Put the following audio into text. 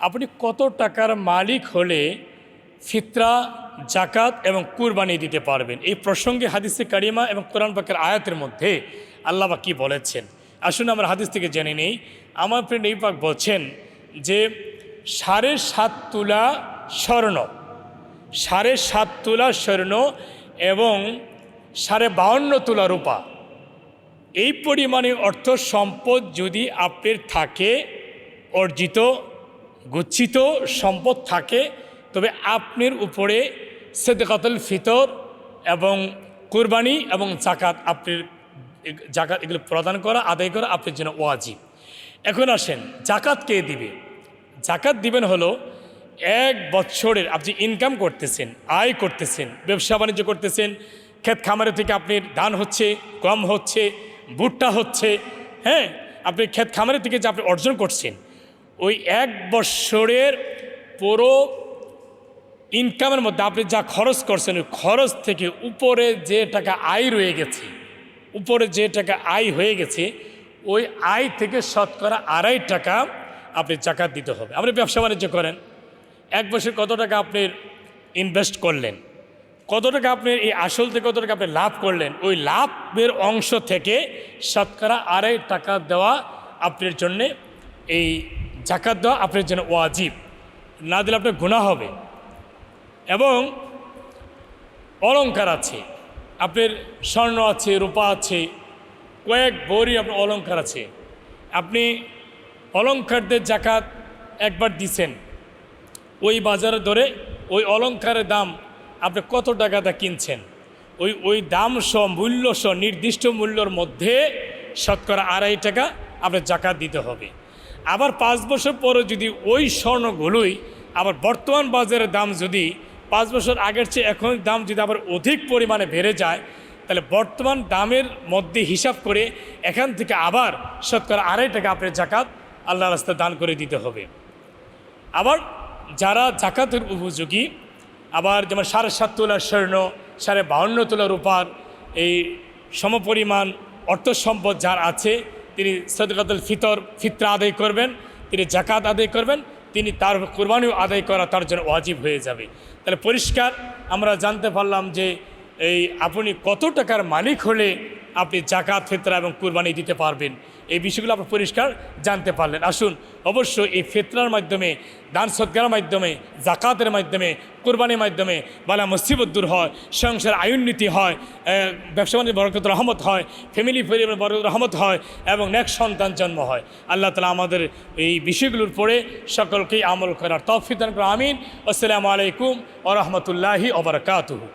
আপনি কত টাকার মালিক হলে ফিতরা জাকাত এবং কুরবানি দিতে পারবেন? এই প্রসঙ্গে হাদিসে কারিমা এবং কোরআন পাকের আয়াতের মধ্যে আল্লাহ বা কী বলেছেন? আসুন আমরা হাদিস থেকে জেনে নিই। আমার ফ্রেন্ড এই পাক বলছেন যে, সাড়ে সাত তুলা স্বর্ণ, সাড়ে সাত তুলা স্বর্ণ এবং সাড়ে বাউন্ন তুলা রূপা। এই পরিমাণে অর্থ সম্পদ যদি আপনার থাকে অর্জিত গচ্ছিত সম্পদ থাকে, তবে আপনার উপরে সেদকাতুল ফিতর এবং কুরবানি এবং জাকাত আপনার জাকাত এগুলো প্রদান করা, আদায় করা আপনার জন্য ওয়াজিব। এখন আসেন জাকাত কে দিবে? জাকাত দিবেন হলো এক বছরের আপনি ইনকাম করতেছেন, আয় করতেছেন, ব্যবসা বাণিজ্য করতেছেন, ক্ষেত খামারে থেকে আপনার ধান হচ্ছে, গম হচ্ছে, ভুট্টা হচ্ছে হ্যাঁ? আপনি ক্ষেত খামারের থেকে যে আপনি অর্জন করছেন ওই এক বৎসরের পুরো ইনকামের মধ্যে আপনি যা খরচ করছেন, ওই খরচ থেকে উপরে যে টাকা আয় রয়ে গেছে, উপরে যে টাকা আয় হয়ে গেছে, ওই আয় থেকে শতকরা আড়াই টাকা আপনি জাকাত দিতে হবে। আপনি ব্যবসা বাণিজ্য করেন, এক বছর কত টাকা আপনি ইনভেস্ট করলেন, কত টাকা আপনি এই আসল থেকে কত টাকা আপনি লাভ করলেন, ওই লাভের অংশ থেকে শতকরা আড়াই টাকা দেওয়া আপনার জন্যে এই জাকাত দেওয়া আপনার জন্য ওয়াজিব। না দিলে আপনার গুণা হবে। এবং অলংকার আছে। আপনার স্বর্ণ আছে, রূপা আছে, কয়েক বড়ি আপনার অলঙ্কার আছে। আপনি অলঙ্কারদের জাকাত একবার দিছেন। ওই বাজারে ধরে ওই অলংকারের দাম আপনি কত টাকাটা কিনছেন? ওই ওই দাম সহ মূল্য সহ নির্দিষ্ট মূল্যর মধ্যে শতকরা আড়াই টাকা আপনার জাকাত দিতে হবে। আবার পাঁচ বছর পরে যদি ওই স্বর্ণগুলোই আবার বর্তমান বাজারের দাম যদি পাঁচ বছর আগের চেয়ে এখন দাম যদি আবার অধিক পরিমাণে বেড়ে যায়, তাহলে বর্তমান দামের মধ্যে হিসাব করে এখান থেকে আবার শতকরা আড়াই টাকা আপনার জাকাত আল্লাহ রাস্তা দান করে দিতে হবে। আবার যারা জাকাতের উপযোগী, আবার যেমন সাড়ে সাত তোলা স্বর্ণ, সাড়ে বাহান্ন তোলা রূপার এই সমপরিমাণ অর্থ সম্পদ যার আছে তিনি সদকাতুল ফিতর, ফিতরা আদায় করবেন, তিনি জাকাত আদায় করবেন, তিনি তার কোরবানিও আদায় করা তার জন্য ওয়াজিব হয়ে যাবে। তাহলে পরিষ্কার, আমরা জানতে পারলাম যে এই আপনি কত টাকার মালিক হলে আপনি জাকাত, ফিতরা এবং কুরবানি দিতে পারবেন। এই বিষয়গুলো আপনি পরিষ্কার জানতে পারলেন। আসুন অবশ্য এই ফিতরার মাধ্যমে, দান সৎকারের মাধ্যমে, জাকাতের মাধ্যমে, কোরবানির মাধ্যমে বালা মুসিবত দূর হয়, সংসার আয়ুন্নতি হয় ব্যবসা বাণিজ্য বরকত রহমত হয় ফ্যামিলি পরিবার বরকত রহমত হয় এবং নেক সন্তান জন্ম হয়। আল্লাহ তালা আমাদের এই বিষয়গুলোর পরে সকলকেই আমল করার তৌফিক দান করো আমিন। আসসালামু আলাইকুম ও রহমতুল্লাহি ওবরাকাতুহু